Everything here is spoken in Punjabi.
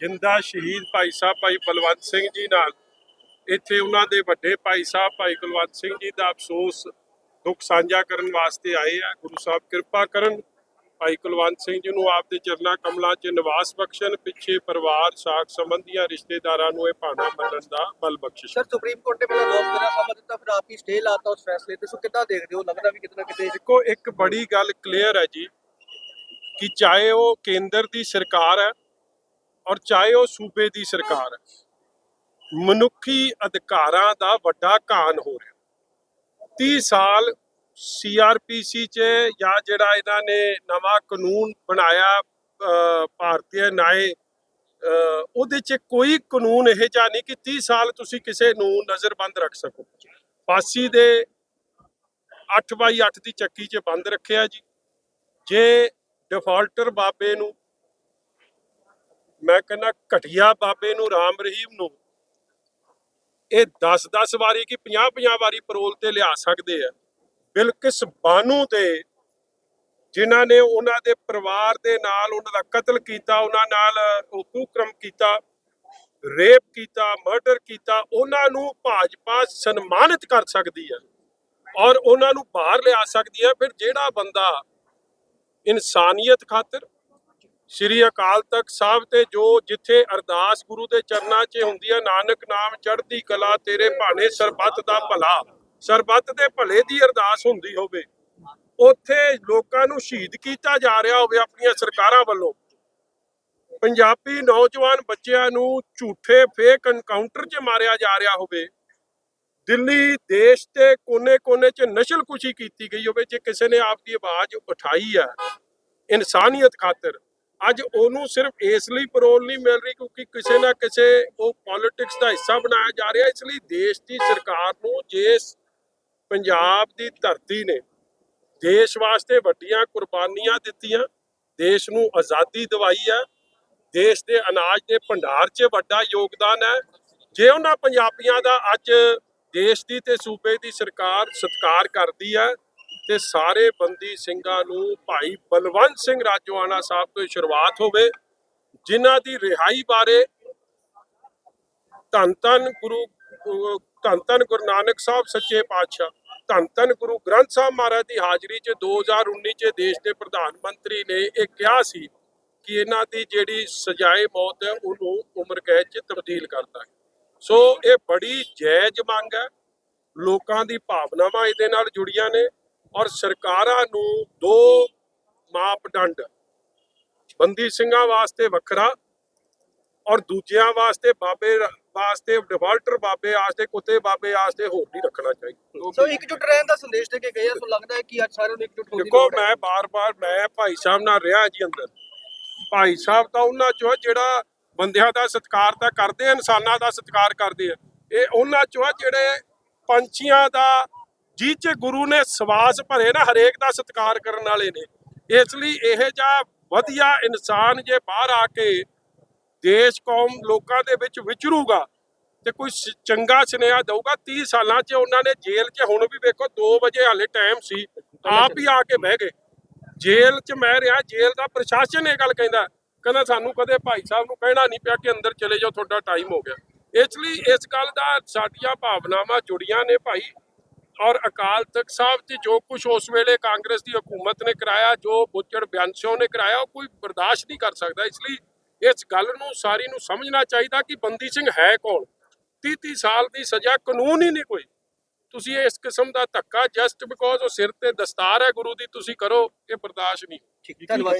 ਜਿੰਦਾ ਸ਼ਹੀਦ ਭਾਈ ਸਾਹਿਬ ਭਾਈ ਬਲਵੰਤ ਸਿੰਘ ਜੀ ਨਾਲ। ਇੱਥੇ ਉਹਨਾਂ ਦੇ ਵੱਡੇ ਭਾਈ ਸਾਹਿਬ ਭਾਈ ਕੁਲਵੰਤ ਸਿੰਘ ਜੀ ਦਾ ਅਫਸੋਸ ਦੁੱਖ ਸਾਂਝਾ ਕਰਨ ਵਾਸਤੇ ਆਏ ਆ। ਗੁਰੂ ਸਾਹਿਬ ਕਿਰਪਾ ਕਰਨ ਭਾਈ ਕੁਲਵੰਤ ਸਿੰਘ ਜੀ ਨੂੰ ਆਪਦੇ ਚਰਨਾਂ ਕਮਲਾਂ 'ਚ ਨਿਵਾਸ ਬਖਸ਼ਣ ਪਿੱਛੇ ਪਰਿਵਾਰ ਸਾਖ ਸੰਬੰਧੀਆਂ ਰਿਸ਼ਤੇਦਾਰਾਂ ਨੂੰ ਇਹ ਭਾਣਾ ਮੰਨਣ ਦਾ ਬਲ ਬਖਸ਼ਿਸ਼। ਸਰ ਸੁਪਰੀਮ ਕੋਰਟ ਨੇ ਪਹਿਲਾਂ ਰੋਕ ਦੇਣਾ ਸਮਾਂ ਦਿੱਤਾ ਫਿਰ ਆਪ ਹੀ ਸਟੇ ਲਾਤਾ ਉਸ ਫੈਸਲੇ ਤੇ। ਸੋ ਕਿੱਦਾਂ ਦੇਖਦੇ ਹੋ? ਲੱਗਦਾ ਵੀ ਕਿਤੇ ਨਾ ਕਿਤੇ ਦੇਖੋ ਇੱਕ ਬੜੀ ਗੱਲ ਕਲੀਅਰ ਹੈ ਜੀ ਕਿ ਚਾਹੇ ਉਹ ਕੇਂਦਰ ਦੀ ਸਰਕਾਰ ਹੈ ਔਰ ਚਾਹੇ ਉਹ ਸੂਬੇ ਦੀ ਸਰਕਾਰ ਮਨੁੱਖੀ ਅਧਿਕਾਰਾਂ ਦਾ ਵੱਡਾ ਘਾਣ ਹੋ ਰਿਹਾ। 30 ਸਾਲ ਸੀਆਰਪੀਸੀ ਚ ਜਾਂ ਜਿਹੜਾ ਇਹਨਾਂ ਨੇ ਨਵਾਂ ਕਾਨੂੰਨ ਬਣਾਇਆ ਭਾਰਤੀ ਨਿਆਏ ਉਹਦੇ ਚ ਕੋਈ ਕਾਨੂੰਨ ਇਹ ਜਿਹਾ ਨਹੀਂ ਕਿ 30 ਸਾਲ ਤੁਸੀਂ ਕਿਸੇ ਨੂੰ ਨਜ਼ਰਬੰਦ ਰੱਖ ਸਕੋ। ਫਾਸੀ ਦੇ 8 ਬਾਈ 8 ਦੀ ਚੱਕੀ 'ਚ ਬੰਦ ਰੱਖਿਆ ਜੀ। ਜੇ ਡਿਫਾਲਟਰ ਬਾਬੇ ਨੂੰ ਮੈਂ ਕਹਿੰਦਾ ਘਟਿਆ ਬਾਬੇ ਨੂੰ ਰਾਮ ਰਹੀਮ ਨੂੰ। ਇਹ 10-10 ਵਾਰੀ ਕਿ 50-50 ਵਾਰੀ ਪਰੋਲ ਤੇ ਲਿਆ ਸਕਦੇ ਆ। ਬਿਲਕਿਸ ਬਾਨੂ ਤੇ ਜਿਨ੍ਹਾਂ ਨੇ ਉਹਨਾਂ ਦੇ ਪਰਿਵਾਰ ਦੇ ਨਾਲ ਉਹਨਾਂ ਦਾ ਕਤਲ ਕੀਤਾ, ਉਹਨਾਂ ਨਾਲ ਹੁਕੂਕਰਮ ਕੀਤਾ, ਰੇਪ ਕੀਤਾ, ਮਰਡਰ ਕੀਤਾ, ਉਹਨਾਂ ਨੂੰ ਭਾਜਪਾ ਸਨਮਾਨਿਤ ਕਰ ਸਕਦੀ ਹੈ ਔਰ ਉਹਨਾਂ ਨੂੰ ਬਾਹਰ ਲਿਆ ਸਕਦੀ ਹੈ ਫਿਰ ਜਿਹੜਾ ਬੰਦਾ ਇਨਸਾਨੀਅਤ ਖਾਤਰ ਸ੍ਰੀ ਅਕਾਲ ਤਖਤ ਸਾਹਿਬ ਤੇ ਜੋ ਜਿੱਥੇ ਅਰਦਾਸ ਗੁਰੂ ਦੇ ਚਰਨਾਂ 'ਚ ਹੁੰਦੀ ਹੈ ਨਾਨਕ ਨਾਮ ਚੜ੍ਹਦੀ ਕਲਾ, ਤੇਰੇ ਭਾਣੇ ਸਰਬੱਤ ਦਾ ਭਲਾ। ਸਰਬੱਤ ਦੇ ਭਲੇ ਦੀ ਅਰਦਾਸ ਹੁੰਦੀ ਹੋਵੇ। ਉੱਥੇ ਲੋਕਾਂ ਨੂੰ ਸ਼ਹੀਦ ਕੀਤਾ ਜਾ ਰਿਹਾ ਹੋਵੇ ਆਪਣੀਆਂ ਸਰਕਾਰਾਂ ਵੱਲੋਂ। ਪੰਜਾਬੀ ਨੌਜਵਾਨ ਬੱਚਿਆਂ ਨੂੰ ਝੂਠੇ ਫੇਕ ਐਨਕਾਊਂਟਰ 'ਚ ਮਾਰਿਆ ਜਾ ਰਿਹਾ ਹੋਵੇ। ਦਿੱਲੀ, ਦੇਸ਼ ਦੇ ਕੋਨੇ-ਕੋਨੇ 'ਚ ਨਸ਼ਲਕੁਸ਼ੀ ਕੀਤੀ ਗਈ ਹੋਵੇ, ਜੇ ਕਿਸੇ ਨੇ ਆਪਦੀ ਆਵਾਜ਼ ਉਠਾਈ ਹੈ ਇਨਸਾਨੀਅਤ ਖਾਤਰ। ਅੱਜ ਉਹਨੂੰ ਸਿਰਫ ਇਸ ਲਈ ਪਰੋਲ ਨਹੀਂ ਮਿਲ ਰਹੀ ਕਿਉਂਕਿ ਕਿਸੇ ਨਾ ਕਿਸੇ ਉਹ ਪੋਲਿਟਿਕਸ ਦਾ ਹਿੱਸਾ ਬਣਾਇਆ ਜਾ ਰਿਹਾ, ਇਸ ਲਈ ਦੇਸ਼ ਦੀ ਸਰਕਾਰ ਨੂੰ ਜਿਸ ਪੰਜਾਬ ਦੀ ਧਰਤੀ ਨੇ ਦੇਸ਼ ਵਾਸਤੇ ਵੱਡੀਆਂ ਕੁਰਬਾਨੀਆਂ ਦਿੱਤੀਆਂ, ਦੇਸ਼ ਨੂੰ ਆਜ਼ਾਦੀ ਦਿਵਾਈ ਹੈ ਦੇਸ਼ ਦੇ ਅਨਾਜ ਦੇ ਭੰਡਾਰ 'ਚ ਵੱਡਾ ਯੋਗਦਾਨ ਹੈ, ਜੇ ਉਹਨਾਂ ਪੰਜਾਬੀਆਂ ਦਾ ਅੱਜ ਦੇਸ਼ ਦੀ ਤੇ ਸੂਬੇ ਦੀ ਸਰਕਾਰ ਸਤਿਕਾਰ ਕਰਦੀ ਹੈ ਤੇ ਸਾਰੇ ਬੰਦੀ ਸਿੰਘਾਂ ਨੂੰ ਭਾਈ ਬਲਵੰਤ ਸਿੰਘ ਰਾਜੋਆਣਾ ਸਾਹਿਬ ਤੋਂ ਸ਼ੁਰੂਆਤ ਹੋਵੇ, ਜਿਨ੍ਹਾਂ ਦੀ ਰਿਹਾਈ ਬਾਰੇ ਧੰਨ ਧੰਨ ਗੁਰੂ, ਧੰਨ ਧੰਨ ਗੁਰੂ ਨਾਨਕ ਸਾਹਿਬ ਸੱਚੇ ਪਾਤਸ਼ਾਹ, ਧੰਨ ਧੰਨ ਗੁਰੂ ਗ੍ਰੰਥ ਸਾਹਿਬ ਮਹਾਰਾਜ ਦੀ ਹਾਜ਼ਰੀ 'ਚ 2019 'ਚ ਦੇਸ਼ ਦੇ ਪ੍ਰਧਾਨ ਮੰਤਰੀ ਨੇ ਇਹ ਕਿਹਾ ਸੀ ਕਿ ਇਹਨਾਂ ਦੀ ਜਿਹੜੀ ਸਜ਼ਾਏ ਮੌਤ ਹੈ, ਉਹਨੂੰ ਉਮਰ ਕੈਦ 'ਚ ਤਬਦੀਲ ਕਰਤਾ ਹੈ। ਸੋ ਇਹ ਬੜੀ ਜਾਇਜ਼ ਮੰਗ ਹੈ, ਲੋਕਾਂ ਦੀ ਭਾਵਨਾਵਾਂ ਇਹਦੇ ਨਾਲ ਜੁੜੀਆਂ ਨੇ ਔਰ ਸਰਕਾਰਾਂ ਨੂੰ ਦੋ ਮਾਪਦੰਡ ਬੰਦੀ ਸਿੰਘਾਂ ਵਾਸਤੇ ਵੱਖਰਾ ਔਰ ਦੂਜਿਆਂ ਵਾਸਤੇ ਬਾਬੇ ਵਾਸਤੇ ਡਿਫਾਲਟਰ ਬਾਬੇ ਵਾਸਤੇ ਕੁੱਤੇ ਬਾਬੇ ਵਾਸਤੇ ਹੋਰ ਨਹੀਂ ਰੱਖਣਾ ਚਾਹੀਦਾ। ਸੋ ਇਕਜੁੱਟ ਰਹਿਣ ਦਾ ਸੰਦੇਸ਼ ਦੇ ਕੇ ਗਏ ਆ ਸੋ ਲੱਗਦਾ ਹੈ ਕਿ ਅੱਜ ਸਾਰਿਆਂ ਨੂੰ ਇਕਜੁੱਟ ਹੋਣ ਦੀ ਦੇਖੋ ਹੈ। ਮੈਂ ਬਾਰ-ਬਾਰ ਮੈਂ ਭਾਈ ਸਾਹਿਬ ਨਾਲ ਰਿਹਾ ਜੀ ਅੰਦਰ। ਭਾਈ ਸਾਹਿਬ ਤਾਂ ਉਹਨਾਂ ਚੋਂ ਜਿਹੜਾ ਬੰਦਿਆਂ ਦਾ ਸਤਿਕਾਰ ਤਾਂ ਕਰਦੇ ਆ ਇਨਸਾਨਾਂ ਦਾ ਸਤਿਕਾਰ ਕਰਦੇ ਆ। ਇਹ ਉਹਨਾਂ ਚੋਂ ਜਿਹੜੇ ਪੰਛੀਆਂ ਦਾ ਜਿਹ 'ਚ ਗੁਰੂ ਨੇ ਸਵਾਸ ਭਰੇ ਨਾ, ਹਰੇਕ ਦਾ ਸਤਿਕਾਰ ਕਰਨ ਵਾਲੇ ਨੇ। ਇਸ ਲਈ ਇਹ ਜਿਹਾ ਵਧੀਆ ਇਨਸਾਨ ਜੇ ਬਾਹਰ ਆ ਕੇ ਦੇਸ਼, ਕੌਮ ਲੋਕਾਂ ਦੇ ਵਿੱਚ ਵਿਚਰੂਗਾ ਤੇ ਕੋਈ ਚੰਗਾ ਸੁਨੇਹਾ ਦਊਗਾ 30 ਸਾਲਾਂ 'ਚ ਉਹਨਾਂ ਨੇ ਜੇਲ੍ਹ 'ਚ, ਹੁਣ ਵੀ ਵੇਖੋ 2 ਵਜੇ ਹਾਲੇ ਟਾਈਮ ਸੀ, ਆਪ ਹੀ ਆ ਕੇ ਬਹਿ ਗਏ। ਜੇਲ੍ਹ 'ਚ ਮੈਂ ਰਿਹਾ, ਜੇਲ੍ਹ ਦਾ ਪ੍ਰਸ਼ਾਸਨ ਇਹ ਗੱਲ ਕਹਿੰਦਾ ਕਹਿੰਦਾ ਸਾਨੂੰ ਕਦੇ ਭਾਈ ਸਾਹਿਬ ਨੂੰ ਕਹਿਣਾ ਨਹੀਂ ਪਿਆ ਕਿ ਅੰਦਰ ਚਲੇ ਜਾਓ, ਤੁਹਾਡਾ ਟਾਈਮ ਹੋ ਗਿਆ। ਇਸ ਲਈ ਇਸ ਗੱਲ ਦਾ ਸਾਡੀਆਂ ਭਾਵਨਾਵਾਂ ਜੁੜੀਆਂ ਨੇ ਭਾਈ। ਔਰ ਅਕਾਲ ਤਖਤ ਸਾਹਿਬ ਤੇ ਜੋ ਕੁਝ ਉਸ ਵੇਲੇ ਕਾਂਗਰਸ ਦੀ ਹਕੂਮਤ ਨੇ ਕਰਾਇਆ ਜੋ ਬੁੱਚੜ ਬਿਆਨਸ਼ੋ ਨੇ ਕਰਾਇਆ ਉਹ ਕੋਈ ਬਰਦਾਸ਼ਤ ਨਹੀਂ ਕਰ ਸਕਦਾ। ਇਸ ਲਈ ਇਸ ਗੱਲ ਨੂੰ ਸਾਰੀ ਨੂੰ ਸਮਝਣਾ ਚਾਹੀਦਾ ਕਿ ਬੰਦੀ ਸਿੰਘ ਹੈ ਕੌਣ? 30 30 ਸਾਲ ਦੀ ਸਜ਼ਾ ਕਾਨੂੰਨ ਹੀ ਨਹੀਂ ਕੋਈ। ਤੁਸੀਂ ਇਸ ਕਿਸਮ ਦਾ ਧੱਕਾ ਜਸਟ ਬਿਕੋਜ਼ ਉਹ ਸਿਰ ਤੇ ਦਸਤਾਰ ਹੈ ਗੁਰੂ ਦੀ ਤੁਸੀਂ ਕਰੋ ਇਹ ਬਰਦਾਸ਼ਤ ਨਹੀਂ। ਠੀਕ ਧੰਨਵਾਦ।